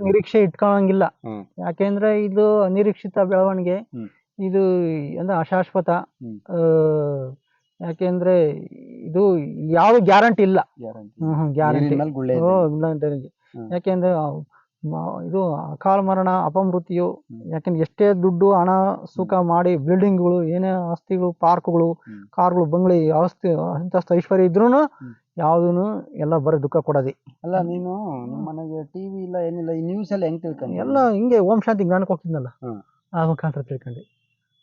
ನಿರೀಕ್ಷೆ ಇಟ್ಕೊಳಂಗಿಲ್ಲ ಹ್ಮ್. ಯಾಕೆಂದ್ರೆ ಇದು ಅನಿರೀಕ್ಷಿತ ಬೆಳವಣಿಗೆ ಹ್ಮ್. ಇದು ಅಂದ್ರೆ ಅಶಾಶ್ವತ ಹ್ಮ್. ಆ, ಯಾಕೆಂದ್ರೆ ಇದು ಯಾವ ಗ್ಯಾರಂಟಿ ಇಲ್ಲ ಗ್ಯಾರಂಟಿ ಮೇಲೆ ಗುಳ್ಳೆ ಹ್ಮ್. ಯಾಕೆಂದ್ರೆ ಮ- ಇದು ಅಕಾಲ ಮರಣ ಅಪಮೃತಿಯು ಹ್ಮ್. ಯಾಕೆಂದ್ರೆ ಎಷ್ಟೇ ದುಡ್ಡು ಹಣ ಸುಖ ಮಾಡಿ ಬಿಲ್ಡಿಂಗ್ಗಳು ಏನೇ ಆಸ್ತಿಗಳು ಪಾರ್ಕ್ಗಳು ಹ್ಮ್. ಕಾರ್ಗಳು ಬಂಗ್ಲೆ ಆಸ್ತಿ ಅಂತಸ್ತು ಐಶ್ವರ್ಯ ಇದ್ರೂನು ಹ್ಮ್. ಯಾವ್ದೂನು ಎಲ್ಲ ಬರೀ ದುಃಖ ಕೊಡೋದೆ. ಅಲ್ಲ ನೀನು ನಿಮ್ಮ ಮನೆಗೆ ಟಿವಿ ಇಲ್ಲ ಏನಿಲ್ಲ ಈ ನ್ಯೂಸ್ ಎಲ್ಲ ಹೆಂಗ್ ತಿಳ್ಕೊಂಡು? ಎಲ್ಲ ಹಿಂಗೆ ಓಂ ಶಾಂತಿ ಜ್ಞಾನಕ್ಕೆ ಹೋಗ್ತಿದ್ನಲ್ಲ. ಹ್ಮ್. ಆ ಮುಖಾಂತರ ತಿಳ್ಕೊಂಡು.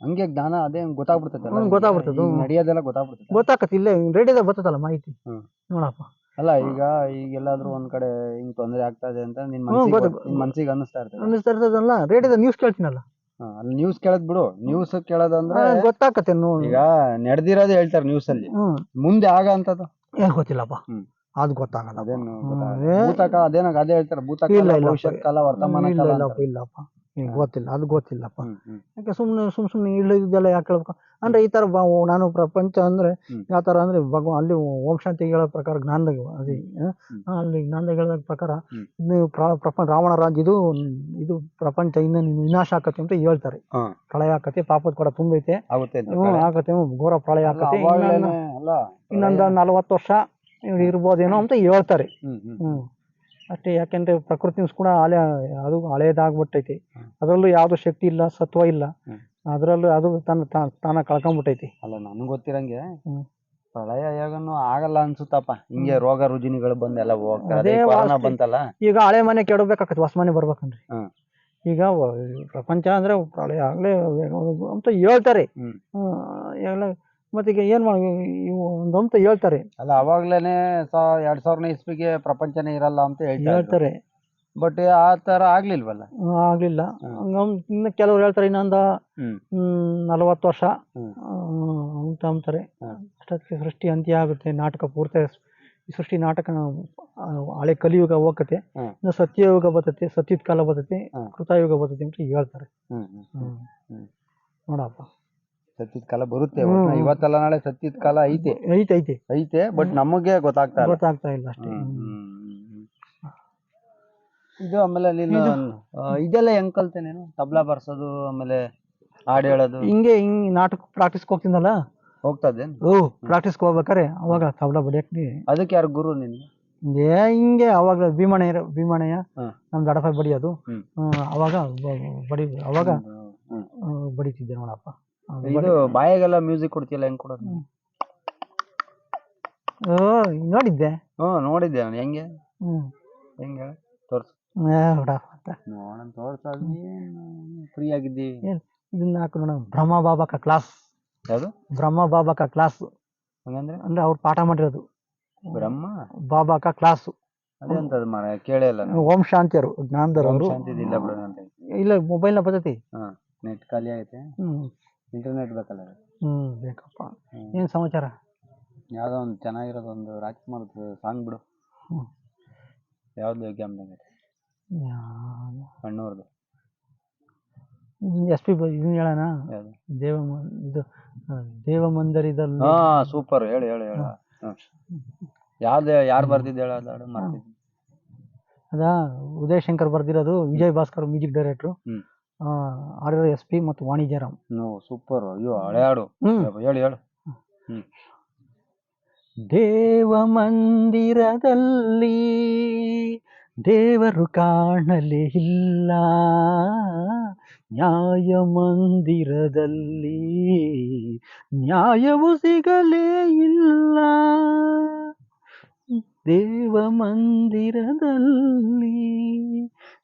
ಹಂಗೆ ಜ್ಞಾನ ಅದೇ ಗೊತ್ತಾಗ್ಬಿಡ್ತೈತೆ ಹ್ಮ್, ಗೊತ್ತಾಗ್ಬಿಡ್ತದೆ, ಹ್ಮ್. ನಡೆಯೋದೆಲ್ಲ ಗೊತ್ತಾಗ್ಬಿಡ್ತೈತೆ ಇಲ್ಲೇ ರೇಡಿಯೋದಾಗ ಬರ್ತದಲ್ಲ ಮಾಹಿತಿ? ಹ್ಮ್. ನೋಡಪ್ಪ. ಅಲ್ಲ ಈಗ ಈಗ ಎಲ್ಲಾದ್ರೂ ಒಂದ್ ಕಡೆ ಹಿಂಗ್ ತೊಂದ್ರೆ ಆಗ್ತಾ ಇದೆ ಅಂತ ನಿನ್ ಹ್ಮ್, ಮನ್ಸಿಗೆ ಗೊತ್ತ- ಗೊತ್ತು- ನಿನ್ ಮನ್ಸಿಗೆ ಅನ್ನಿಸ್ತಾ ಇರ್ತದೆ. ಅನ್ನಿಸ್ತಾ ಇರ್ತದಲ್ಲ ರೇಡಿಯೋದ ನ್ಯೂಸ್ ಕೇಳ್ತೀನಲ್ಲ. ಹಾ, ಅಲ್ಲಿ ನ್ಯೂಸ್ ಕೇಳದ್ ಬಿಡು. ನ್ಯೂಸ್ ಕೇಳೋದಂದ್ರೆ ಗೊತ್ತಾಗತ್ತೆ ಗೊತ್ತಾಕತ್ತೆ ನೋಡಿ. ಈಗ ನಡೆದಿರೋದೇ ಹೇಳ್ತಾರೆ ನ್ಯೂಸ್ ಅಲ್ಲಿ. ಹ್ಮ್. ಮುಂದೆ ಆಗ ಅಂತದ್ದು ಏನ್ ಗೊತ್ತಿಲ್ಲಪ್ಪ ಹ್ಮ್. ಅದು ಗೊತ್ತಾಗಲ್ಲ ಅದೇನು ಗೊತ್ತಾಗಲ್ಲ. ಭೂತಕಾಲ ಅದೇನಾಗ ಅದೇ ಹೇಳ್ತಾರೆ ಇಲ್ಲ, ಭೂತಕಾಲ ಇಲ್ಲ. ಭವಿಷ್ಯತ್ ಕಾಲ ವರ್ತಮಾನ ಇಲ್ಲ ಕಾಲ ಇಲ್ಲಪ್ಪ ಇಲ್ಲಪ್ಪ ಹ್ಮ್, ಗೊತ್ತಿಲ್ಲ ಅದು ಗೊತ್ತಿಲ್ಲಪ್ಪ. ಹ್ಮ್, ಹ್ಮ್, ಯಾಕೆ ಸುಮ್ಮನೆ ಸುಮ್ ಸುಮ್ಮನೆ ಇಳಿದೆಲ್ಲ ಯಾಕೆ ಹೇಳ್ಬೇಕು ಅಂದ್ರೆ ಈ ತರ ಬ- ನಾನು ಪ್ರಪಂಚ ಅಂದ್ರೆ ಹ್ಮ್. ಯಾವ ತರ ಅಂದ್ರೆ ಅಲ್ಲಿ ಓಂ ಶಾಂತಿ ಹೇಳೋ ಪ್ರಕಾರ ಜ್ಞಾನದಾಗ ಅದು ಆ. ಅಲ್ಲಿ ಜ್ಞಾನದಾಗ ಹೇಳೋ ಪ್ರಕಾರ ಹ್ಮ್. ಇದು ಪ್ರಪಂಚ ರಾವಣ ರಾಜ್ಯ ಇದು ಇದು ಪ್ರಪಂಚ ಇನ್ನ ವಿನಾಶ ಆಕತಿ ಅಂತ ಹೇಳ್ತಾರೆ. ಹಾ, ಪ್ರಳಯ ಆಕತಿ ಪಾಪದ ಕೂಡ ತುಂಬೈತೆ ಆಗುತ್ತೆ ಅಂತ ಹ್ಞೂ ಕಡೆ. ಆಗತ್ತೆ ಹ್ಞೂ, ಘೋರ ಪ್ರಳಯ ಅಲ್ಲ, ಆಕತಿ. ಅವಾಗ್ಲೇನೆ ಅಲ್ಲ ಇನ್ನೊಂದು ನಲವತ್ತು ವರ್ಷ ಇರ್ಬೋದೇನೋ ಅಂತ ಹೇಳ್ತಾರೆ. ಹ್ಮ್, ಹ್ಮ್, ಹ್ಮ್. ಅಷ್ಟೇ ಯಾಕೆಂದ್ರೆ ಪ್ರಕೃತಿ ಕೂಡ ಹಳೆ ಅದು ಹಳೇದಾಗ್ಬಿಟ್ಟೈತಿ ಹ್ಮ್. ಅದರಲ್ಲೂ ಯಾವ್ದು ಶಕ್ತಿ ಇಲ್ಲ ಸತ್ವ ಇಲ್ಲ ಅದ್ರಲ್ಲೂ ಅದು ತನ್ನ ತಾ- ತಾನ ಕಳ್ಕೊಂಡ್ಬಿಟ್ಟೈತಿ ಅಲ್ಲ ನನ್ಗೆ ಗೊತ್ತಿರಂಗೆ ಹ್ಮ್. ಪ್ರಳಯ ಯಾಗನು ಆಗಲ್ಲ ಅನ್ಸುತ್ತಪ್ಪ ಹಿಂಗೆ ರೋಗ ರುಜಿನಿಗಳು ಬಂದೆಲ್ಲ ಅದೇ ಅದೇ ಕೊರೋನಾ ವಾಸ್ತು. ಬಂತಲ್ಲ ಈಗ ಹಳೆ ಮನೆ ಕೆಡಬೇಕಾಗತ್ತೆ ಹೊಸ ಮನೆ ಬರ್ಬೇಕಂದ್ರೆ ಹ್ಮ್. ಈಗ ವ- ಪ್ರಪಂಚ ಅಂದ್ರೆ ಪ್ರಳಯ ಆಗ್ಲೇ ಅಂತ ಹೇಳ್ತಾರೆ ಹ್ಮ್. ಹ್ಮ್, ಎಲ್ಲ ಮತ್ತೆ ಈಗ ಏನ್ ಮಾಡಿ ಇವು ಒಂದು ಅಂತ ಹೇಳ್ತಾರೆ. ಅಲ್ಲ ಅವಾಗ್ಲೇನೆ ಸಾ ಎರಡ್ ಸಾವಿರನೇ ಇಸ್ವಿಗೆ ಪ್ರಪಂಚನೇ ಇರಲ್ಲ ಅಂತ ಹೇಳ್ತಾ ಹೇಳ್ತಾರೆ. ಬಟ್ ಆ ತರ ಆಗ್ಲಿಲ್ವಲ್ಲ? ಹ್ಮ್, ಆಗ್ಲಿಲ್ಲ. ಹಂಗಮ್ ಇನ್ನು ಕೆಲವ್ರು ಹೇಳ್ತಾರೆ ಇನ್ನೊಂದು ಹ್ಮ್. ಹ್ಮ್, ನಲವತ್ತು ವರ್ಷ. ಹ್ಮ್. ಅಂತ ಅಂತಾರೆ. ಅಷ್ಟೊತ್ತಿಗೆ ಸೃಷ್ಟಿ ಅಂತ್ಯ ಆಗುತ್ತೆ ನಾಟಕ ಪೂರ್ತಿ ಈ ಸೃಷ್ಟಿ ನಾಟಕ ಆ, ಹಳೆ ಕಲಿಯುಗ ಹೋಗತ್ತೆ. ಇನ್ನು ಸತ್ಯಯುಗ ಬರ್ತೈತೆ ಸತ್ಯದ ಕಾಲ ಬರ್ತೈತೆ. ಕೃತಯುಗ ಬರ್ತೈತೆ ಅಂತ ಹೇಳ್ತಾರೆ. ಹ್ಮ್ ಹ್ಮ್. ಹ್ಮ್. ಹ್ಮ್. ನೋಡಪ್ಪ. ಸತ್ಯದ ಕಾಲ ಬರುತ್ತೆ. ಒಟ್ನಲ್ಲಿ. ಇವತ್ತಲ್ಲ ನಾಳೆ ಸತ್ಯದ ಕಾಲ ಐತೆ. ಐತೆ ಐತೆ ಐತೆ ಬಟ್ ನಮಗೆ ಗೊತ್ತಾಗ್ತಾ ಇಲ್ಲ. ಗೊತ್ತಾಗ್ತಾ ಇಲ್ಲ ಅಷ್ಟೇ. ಹ್ಮ್. ಇದು ಆಮೇಲೆ ನೀನು? ಆ, ಇದೆಲ್ಲ ಹೆಂಗ್ ಕಲ್ತೆ ನೀನು? ತಬ್ಲಾ ಬರ್ಸೋದು ಆಮೇಲೆ ಹಾಡು ಹೇಳೋದು. ಹಿಂಗೆ ಹಿಂಗ್ ನಾಟಕ ಪ್ರಾಕ್ಟೀಸ್ಗೆ ಹೋಗ್ತೀನಲ್ಲ ಇದ್ದೇನು? ಓ ಪ್ರಾಕ್ಟೀಸ್ಗೆ ಹೋಗ್ಬೇಕಾರೆ ಅವಾಗ ತಬಲ ಬಡಿಯಕ್ಕೆ ಅದಕ್ಕೆ ಯಾರು ಗುರು ನಿನ್ಗೆ ಏ ಹಿಂಗೆ ಅವಾಗ ಭೀಮಣಯ್ಯ ಭೀಮಣಯ್ಯ ಹ್ಮ್. ನಮ್ ದಡಪ ಬಡಿಯೋದು. ಹ್ಮ್. ಹ್ಮ್, ಅವಾಗ ಬ- ಬಡಿ ಅವಾಗ ಹ್ಮ್. ಆ, ಬಡಿತಿದ್ದೆ ನೋಡಪ್ಪ. ಇದು ಬಾಯಾಗೆಲ್ಲ ಮ್ಯೂಸಿಕ್ ಕೊಡ್ತಿಯಲ್ಲ ಹೆಂಗ್ ಕೊಡೋದು? ಓ ನೋಡಿದ್ದೆ. ಹ್ಮ್ ನೋಡಿದ್ದೆ ನಾನು. ಹೆಂಗೆ? ಹ್ಮ್. ಹೆಂಗೆ ತೋರ್ಸು. ಏ, ಬಿಡಪ್ಪ ಅಂತ. ನೋಡೋಣ ತೋರ್ಸಾಗಿ ಫ್ರೀ ಆಗಿದ್ದೀವಿ. ಇದನ್ನ ಹಾಕು ನೋಡ ಬ್ರಹ್ಮ ಬಾಬಾಕ ಕ್ಲಾಸ್. ಯಾವುದು? ಬ್ರಹ್ಮ ಬಾಬಾಕ ಕ್ಲಾಸ್. ಹಂಗಂದ್ರೆ? ಅಂದ್ರೆ ಅವ್ರು ಪಾಠ ಮಾಡಿರೋದು. ಬ್ರಹ್ಮ? ಬಾಬಾಕ ಕ್ಲಾಸ್. ಅದೇಂತದ್ ಮರ ಕೇಳೇ ಇಲ್ಲ ನಾನು. ಓಂ ಶಾಂತಿಯರು ಜ್ಞಾನದವರು. ಶಾಂತಿದ್ ಇಲ್ಲ ಬಿಡೋಣ ಅಂತ ಇಲ್ಲ ಮೊಬೈಲ್ನ ಬರ್ತೈತಿ ಹಾ ನೆಟ್ ಖಾಲಿ ಆಗೈತೆ. ಹ್ಮ್. ಇಂಟರ್ನೆಟ್ ಬೇಕಲ್ಲ ಹ್ಞೂ ಬೇಕಪ್ಪ. ಏನು ಸಮಾಚಾರ? ಯಾವುದೋ ಒಂದು ಚೆನ್ನಾಗಿರೋದು ಒಂದು ರಾಜ್ಕುಮಾರ್ ಸಾಂಗ್ ಬಿಡು. ಹ್ಮ್. ಯಾವ್ದು ಗ್ಯಾಮ್ದಾಗ ಅಣ್ಣವ್ರದ್ದು ಎಸ್ ಪಿ ಇದನ್ನ ಹೇಳೋಣ? ಯಾವ್ದು? ದೇವ ಮ- ಇದು ಆ, ದೇವ ಮಂದಿರದಲ್ಲಿ ಹಾ ಸೂಪರ್ ಹೇಳು ಹೇಳು ಹೇಳು. ಹ್ಮ್. ಯಾವ್ದು ಯಾರು ಬರ್ದಿದ್ದು ಹೇಳ ಅದು ಹಾಡು ಮಾಡ್ತಿದ್ದು ಅದ ಉದಯ್ ಶಂಕರ್ ಬರ್ದಿರೋದು ವಿಜಯ್ ಭಾಸ್ಕರ್ ಮ್ಯೂಸಿಕ್ ಡೈರೆಕ್ಟ್ರು. ಹ್ಮ್. ಆರ್ ಎಸ್ ಪಿ ಮತ್ತು ವಾಣಿಜ್ಯರಾಮ್. ನೋ ಸೂಪರ್ ಅಯ್ಯೋ ಹಳೆ ಹಾಡು ಹೇಳು. ಹೇಳು ದೇವ ಮಂದಿರದಲ್ಲಿ ದೇವರು ಕಾಣಲೇ ಇಲ್ಲ. ನ್ಯಾಯ ಮಂದಿರದಲ್ಲಿ ನ್ಯಾಯವು ಸಿಗಲೇ ಇಲ್ಲ. ದೇವ ಮಂದಿರದಲ್ಲಿ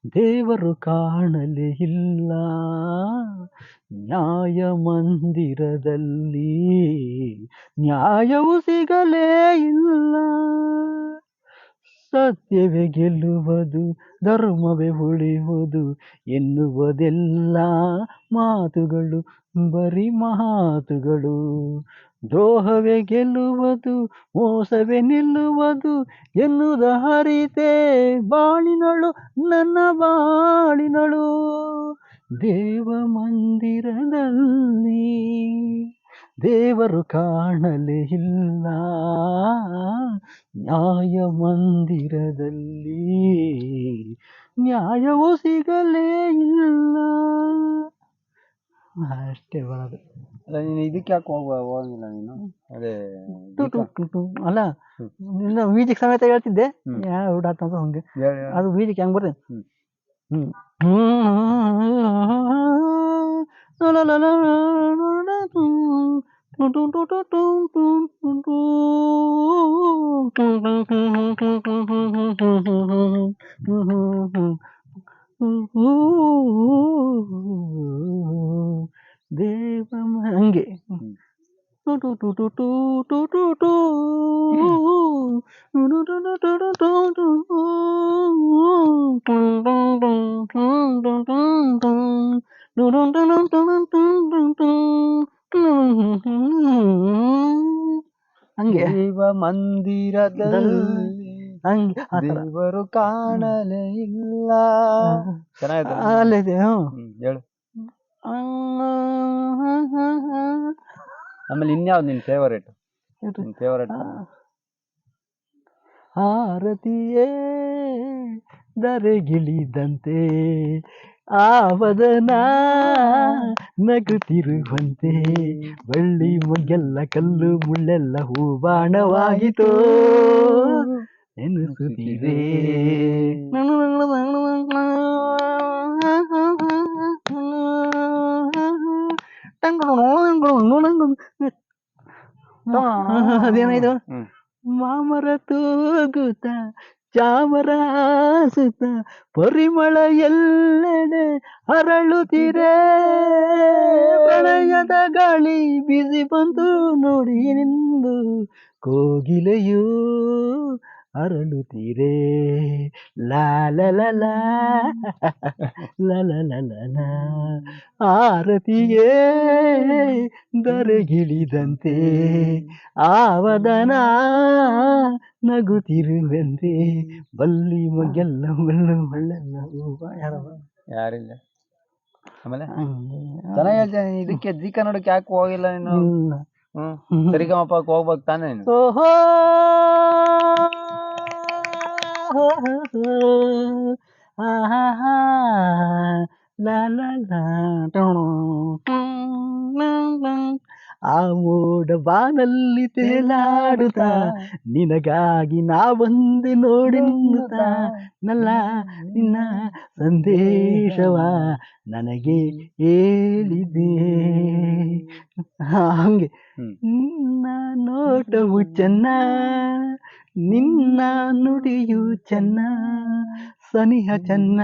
ದೇವರು ಕಾಣಲೇ ಇಲ್ಲ. ನ್ಯಾಯ ಮಂದಿರದಲ್ಲಿ ನ್ಯಾಯವು ಸಿಗಲೇ ಇಲ್ಲ. ಸತ್ಯವೇ ಗೆಲ್ಲುವುದು, ಧರ್ಮವೇ ಉಳಿಯುವುದು ಎನ್ನುವುದೆಲ್ಲ ಮಾತುಗಳು, ಬರೀ ಮಾತುಗಳು. ದ್ರೋಹವೇ ಗೆಲ್ಲುವುದು, ಮೋಸವೇ ನಿಲ್ಲುವುದು, ಎನ್ನುವುದ ಹರಿತೆ ಬಾಳಿನಳು, ನನ್ನ ಬಾಳಿನಳು. ದೇವ ಮಂದಿರದಲ್ಲಿ ದೇವರು ಕಾಣಲೇ ಇಲ್ಲ. ನ್ಯಾಯ ಮಂದಿರದಲ್ಲಿ ನ್ಯಾಯವೂ ಸಿಗಲೇ ಇಲ್ಲ. ಅಷ್ಟೇ ಬರೋದು. నేను ఇది క్యాక్ ಹೋಗಿಲ್ಲ ನೀನು ಅದೇ ಅಲ್ಲ ನಿನ್ನ ಸಮೇತ ಹೇಳ್ತಿದ್ದೆ ಊಟ ಅಂತ ಹಂಗೆ ಅದು ಬೀಜಕ್ಕೆ ಹೆಂಗ್ ಬರ್ತದೆ ಹ್ಞೂ ದೇವ ಹಂಗೆ. ಟು ಟು ಟು ಟು ಟು ಟು ಟು ಟು. ಹಂಗೆ ದೇವ ಮಂದಿರದಲ್ಲಿ ಹಂಗೆ ದೇವರು ಕಾಣಲೇ ಇಲ್ಲ ಚೆನ್ನಾಗಿದೆ ಅಲ್ಲಿದೆ ಹ್ಞೂ ಹ್ಮ್ ಆಮೇಲೆ ಇನ್ಯಾವ್ದು ನಿನ್ ಫೇವರೇಟ್ ನಿನ್ ಫೇವರೇಟ್ ಆರತಿಯೇ ಧರೆಗಿಳಿದಂತೆ ಆವದನ ನಗುತ್ತಿರುವಂತೆ ಬಳ್ಳಿ ಮೊಗ್ಗೆಲ್ಲ ಕಲ್ಲು ಮುಳ್ಳೆಲ್ಲ ಹೂ ಹೂಬಾಣವಾಯಿತೋ ಎನಿಸುತ್ತಿದೆ ಅದೇನಾಯ್ತು ಮಾಮರ ತೂಗುತ್ತ ಚಾಮರ ಸುತ್ತ ಪರಿಮಳ ಎಲ್ಲೆಡೆ ಅರಳುತ್ತೀರೆ ಪ್ರಳಯದ ಗಾಳಿ ಬಿಸಿ ಬಂತು ನೋಡಿ ನಿಂದು ಕೋಗಿಲೆಯು ಅರಳುತ್ತೀರೆ ಲಾ ಲ ಲ ಲಾ ಲ ಲ ಲ ಲ ಲ. ಆರತಿಯೇ ದರೆಗಿಳಿದಂತೆ ಆವದನ ನಗುತ್ತಿರುವಂತೆ ಬಲ್ಲಿ? ಯಾರಿಲ್ಲ ಆಮೇಲೆ. ಚೆನ್ನಾಗಿ ಹೇಳ್ತೀನಿ ಇದಕ್ಕೆ ಜಿ ಕನ್ನಡಕ್ಕೆ ಯಾಕೆ ಹೋಗಿಲ್ಲ ನೀನು. ಹ್ಮ್ ಸರಿಗಮಪ್ಪಕ್ಕೆ ಹೋಗ್ಬೇಕು ತಾನೇ ನೀನು ಓಹೋ ಆ ಮೋಡ ಬಾನಲ್ಲಿ ತೇಲಾಡುತ್ತಾ ನಿನಗಾಗಿ ನಾ ಬಂದೆ ನೋಡೆನ್ನುತ್ತಾ ನಲ್ಲ ನಿನ್ನ ಸಂದೇಶವ ನನಗೆ ಹೇಳಿದೆ ಹಂಗೆ. ನಿನ್ನ ನೋಟವು ಚೆನ್ನ ನಿನ್ನ ನುಡಿಯು ಚೆನ್ನ ಸನಿಹ ಚೆನ್ನ